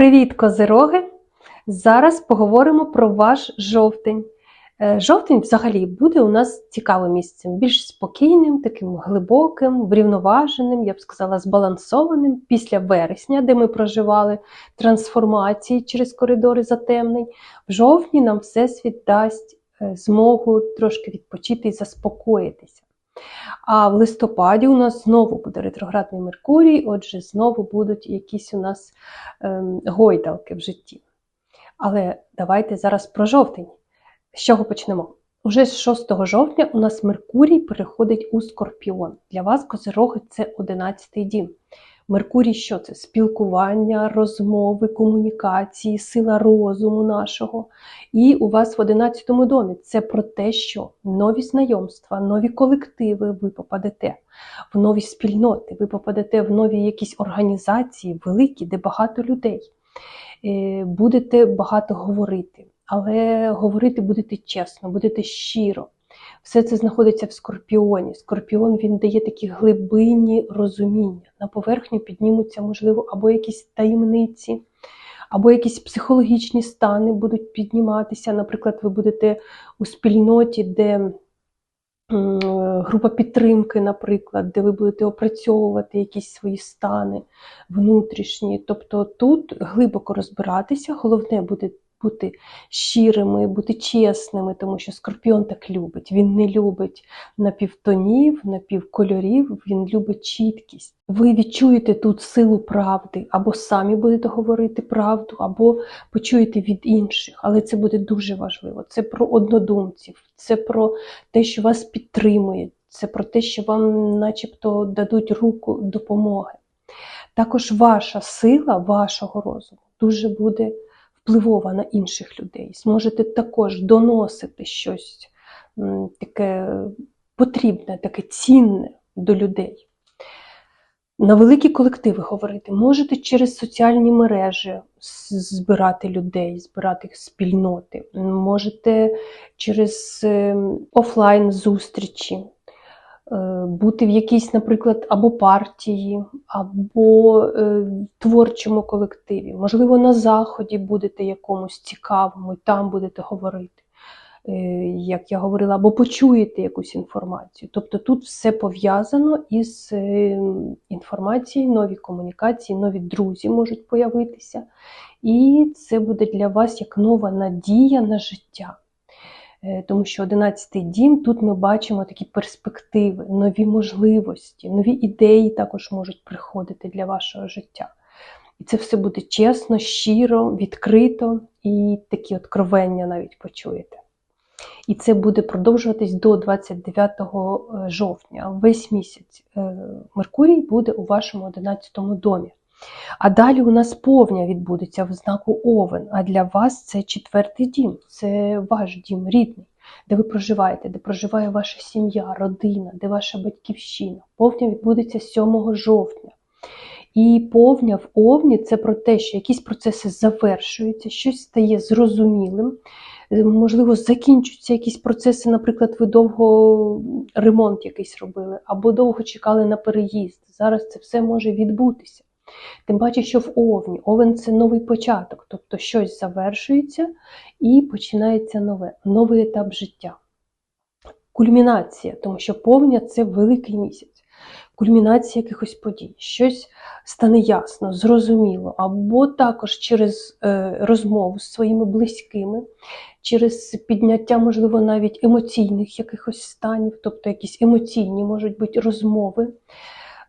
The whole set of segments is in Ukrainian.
Привіт, козироги! Зараз поговоримо про ваш жовтень. Е, Жовтень взагалі буде у нас цікавим місцем, більш спокійним, таким глибоким, врівноваженим, я б сказала, збалансованим після вересня, де ми проживали трансформації через коридори затемнень. В жовтні нам Всесвіт дасть е, змогу трошки відпочити і заспокоїтися. А в листопаді у нас знову буде ретроградний Меркурій, отже, знову будуть якісь у нас ем, гойдалки в житті. Але давайте зараз про жовтень. З чого почнемо? Уже з 6 жовтня у нас Меркурій переходить у Скорпіон. Для вас, козироги, це 11-й дім. Меркурій що це? Спілкування, розмови, комунікації, сила розуму нашого. І у вас в 11-му домі це про те, що нові знайомства, нові колективи ви попадете, в нові спільноти, ви попадете в нові якісь організації великі, де багато людей. Е, Будете багато говорити, але говорити будете чесно, будете щиро. Все це знаходиться в скорпіоні. Скорпіон він дає такі глибинні розуміння. На поверхню піднімуться, можливо, або якісь таємниці, або якісь психологічні стани будуть підніматися. Наприклад, ви будете у спільноті, де група підтримки, наприклад, де ви будете опрацьовувати якісь свої стани внутрішні. Тобто тут глибоко розбиратися, головне буде бути щирими, бути чесними, тому що скорпіон так любить. Він не любить напівтонів, напівкольорів, він любить чіткість. Ви відчуєте тут силу правди, або самі будете говорити правду, або почуєте від інших. Але це буде дуже важливо. Це про однодумців, це про те, що вас підтримує, це про те, що вам, начебто, дадуть руку допомоги. Також ваша сила, вашого розуму дуже буде впливова на інших людей. Зможете також доносити щось таке потрібне, таке цінне до людей. На великі колективи говорити, можете через соціальні мережі збирати людей, збирати спільноти, можете через ем, офлайн зустрічі, е, бути в якійсь, наприклад, або партії, або е, творчому колективі. Можливо, на заході будете якомусь цікавому, і там будете говорити, е, як я говорила, або почуєте якусь інформацію. Тобто тут все пов'язано із е, інформацією, нові комунікації, нові друзі можуть появитися. І це буде для вас як нова надія на життя. Е, Тому що 11-й дім, тут ми бачимо такі перспективи, нові можливості, нові ідеї також можуть приходити для вашого життя. І це все буде чесно, щиро, відкрито, і такі откровення навіть почуєте. І це буде продовжуватись до 29 жовтня. Весь місяць е, Меркурій буде у вашому 11 домі. А далі у нас повня відбудеться в знаку Овен. А для вас це четвертий дім, це ваш дім рідний, де ви проживаєте, де проживає ваша сім'я, родина, де ваша батьківщина. Повня відбудеться 7 жовтня. І повня в Овні це про те, що якісь процеси завершуються, щось стає зрозумілим. Е, Можливо, закінчуються якісь процеси, наприклад, ви довго ремонт якийсь робили, або довго чекали на переїзд. Зараз це все може відбутися. Тим паче, що в Овні. Овен це новий початок, тобто щось завершується і починається нове, новий етап життя. Кульмінація, тому що повня це великий місяць. Кульмінація якихось подій, щось стане ясно, зрозуміло, або також через е, розмову з своїми близькими, через підняття, можливо, навіть емоційних якихось станів, тобто якісь емоційні можуть бути розмови.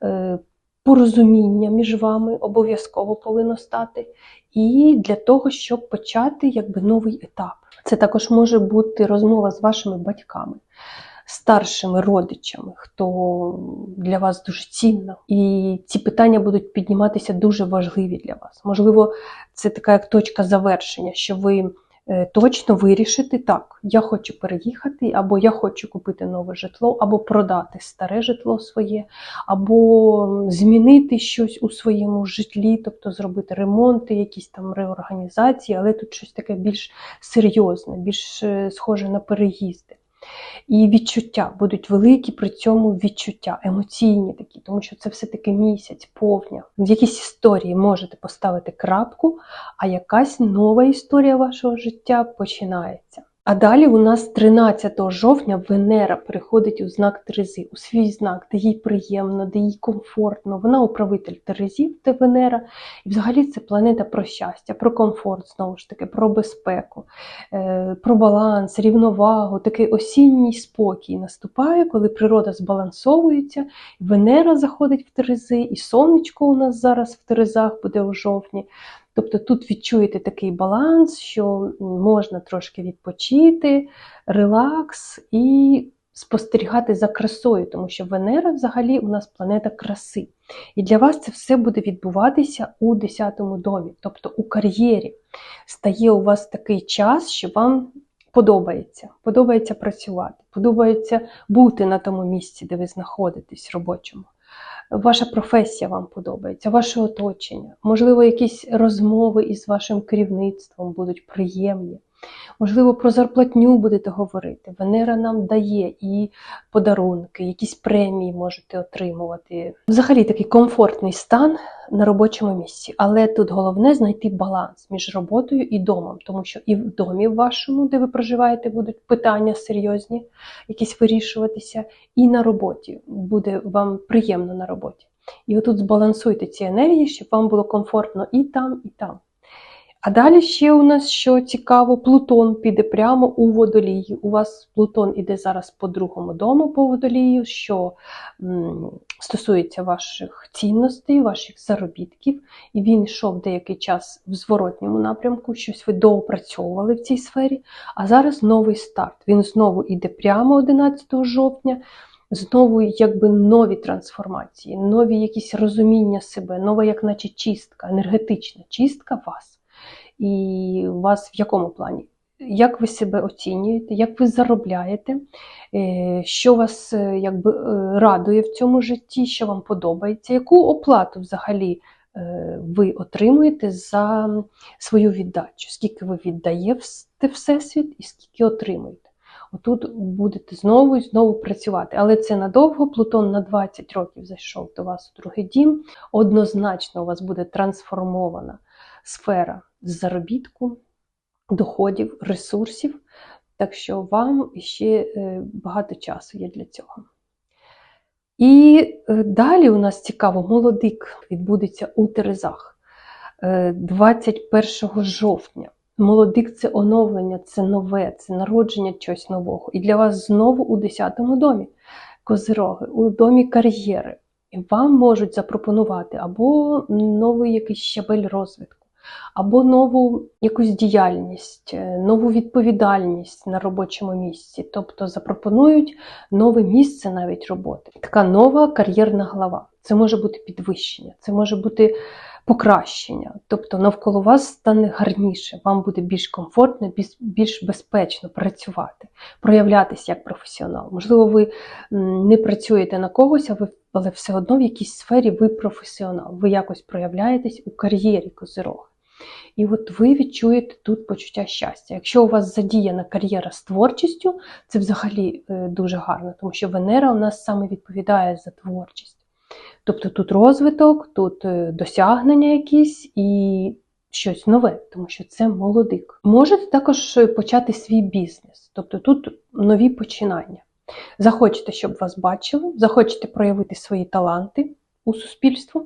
Е, порозуміння між вами обов'язково повинно стати, і для того, щоб почати якби новий етап. Це також може бути розмова з вашими батьками, старшими родичами, хто для вас дуже цінно. І ці питання будуть підніматися дуже важливі для вас. Можливо, це така як точка завершення, що ви точно вирішити так, я хочу переїхати, або я хочу купити нове житло, або продати старе житло своє, або змінити щось у своєму житлі, тобто зробити ремонти, якісь там реорганізації, але тут щось таке більш серйозне, більш е, схоже на переїзди. І відчуття будуть великі при цьому відчуття, емоційні такі, тому що це все-таки місяць, повня. В якійсь історії можете поставити крапку, а якась нова історія вашого життя починається. А далі у нас 13 жовтня Венера переходить у знак Терези, у свій знак, де їй приємно, де їй комфортно. Вона управитель Терезів, де Венера. І взагалі це планета про щастя, про комфорт, знову ж таки, про безпеку, е, про баланс, рівновагу. Такий осінній спокій наступає, коли природа збалансовується, Венера заходить в Терези, і сонечко у нас зараз в Терезах буде у жовтні. Тобто тут відчуєте такий баланс, що можна трошки відпочити, релакс і спостерігати за красою, тому що Венера взагалі у нас планета краси. І для вас це все буде відбуватися у 10-му домі, тобто у кар'єрі. Стає у вас такий час, що вам подобається. Подобається працювати, подобається бути на тому місці, де ви знаходитесь робочому ваша професія вам подобається, ваше оточення, можливо, якісь розмови із вашим керівництвом будуть приємні. Можливо, про зарплатню будете говорити. Венера нам дає і подарунки, якісь премії можете отримувати. Взагалі такий комфортний стан на робочому місці. Але тут головне знайти баланс між роботою і домом, тому що і в домі вашому, де ви проживаєте, будуть питання серйозні, якісь вирішуватися, і на роботі буде вам приємно на роботі. І отут збалансуйте ці енергії, щоб вам було комфортно і там, і там. А далі ще у нас, що цікаво, Плутон піде прямо у водолії. У вас Плутон іде зараз по другому дому по водолію, що стосується ваших цінностей, ваших заробітків. І він йшов деякий час в зворотньому напрямку, щось ви доопрацьовували в цій сфері. А зараз новий старт. Він знову іде прямо 11 жовтня. Знову якби нові трансформації, нові якісь розуміння себе, нова, як наче чистка, енергетична чистка вас. І вас в якому плані? Як ви себе оцінюєте, як ви заробляєте, е, що вас е, якби, е, радує в цьому житті, що вам подобається, яку оплату взагалі ви отримуєте за свою віддачу? Скільки ви віддаєте Всесвіт і скільки отримуєте? Отут будете знову і знову працювати. Але це надовго. Плутон на 20 років зайшов до вас у другий дім. Однозначно у вас буде трансформована сфера заробітку, доходів, ресурсів. Так що вам ще е, багато часу є для цього. І е, далі у нас цікаво, молодик відбудеться у Терезах 21 е, жовтня. Молодик це оновлення, це нове, це народження чогось нового. І для вас знову у 10-му домі козироги, у домі кар'єри. І вам можуть запропонувати або новий якийсь щабель розвитку або нову якусь діяльність, е, нову відповідальність на робочому місці, тобто запропонують нове місце навіть роботи. Така нова кар'єрна глава. Це може бути підвищення, це може бути покращення. Тобто навколо вас стане гарніше, вам буде більш комфортно, більш безпечно працювати, проявлятися як професіонал. Можливо, ви не працюєте на когось, але все одно в якійсь сфері ви професіонал. Ви якось проявляєтесь у кар'єрі козирог. І от ви відчуєте тут почуття щастя. Якщо у вас задіяна кар'єра з творчістю, це взагалі е, дуже гарно, тому що Венера у нас саме відповідає за творчість. Тобто тут розвиток, тут е, досягнення якісь і щось нове, тому що це молодик. Можете також почати свій бізнес, тобто тут нові починання. Захочете, щоб вас бачили, захочете проявити свої таланти у суспільство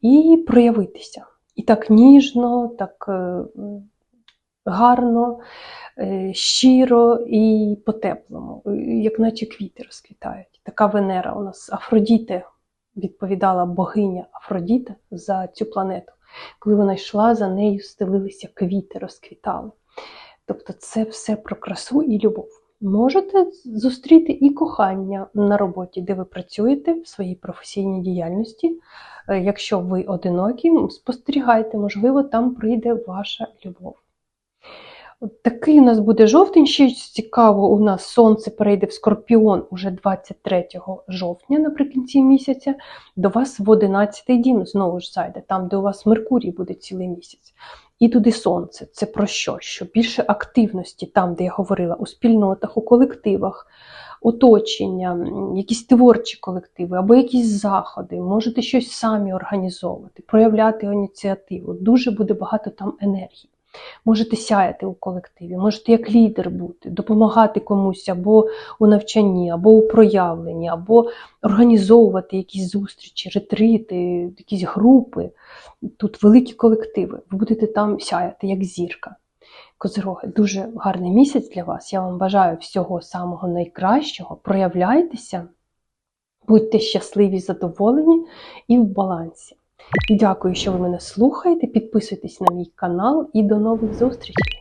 і проявитися. І так ніжно, так е, гарно, е, щиро і по-теплому, як наче квіти розквітають. Така Венера у нас Афродіте відповідала богиня Афродіта за цю планету. Коли вона йшла, за нею стелилися квіти, розквітали. Тобто це все про красу і любов. Можете зустріти і кохання на роботі, де ви працюєте в своїй професійній діяльності. Е, якщо ви одинокі, спостерігайте, можливо, там прийде ваша любов. Такий у нас буде жовтень. Ще цікаво, у нас сонце перейде в Скорпіон уже 23 жовтня, наприкінці місяця, до вас в 11 дім знову ж зайде, там, де у вас Меркурій буде цілий місяць. І туди сонце. Це про що? Що більше активності там, де я говорила, у спільнотах, у колективах, оточення, якісь творчі колективи або якісь заходи. Можете щось самі організовувати, проявляти ініціативу. Дуже буде багато там енергії. Можете сяяти у колективі, можете як лідер бути, допомагати комусь або у навчанні, або у проявленні, або організовувати якісь зустрічі, ретрити, якісь групи. Тут великі колективи. Ви будете там сяяти як зірка. Козироги, дуже гарний місяць для вас. Я вам бажаю всього самого найкращого. Проявляйтеся, будьте щасливі, задоволені і в балансі. Дякую, що ви мене слухаєте. Підписуйтесь на мій канал і до нових зустрічей!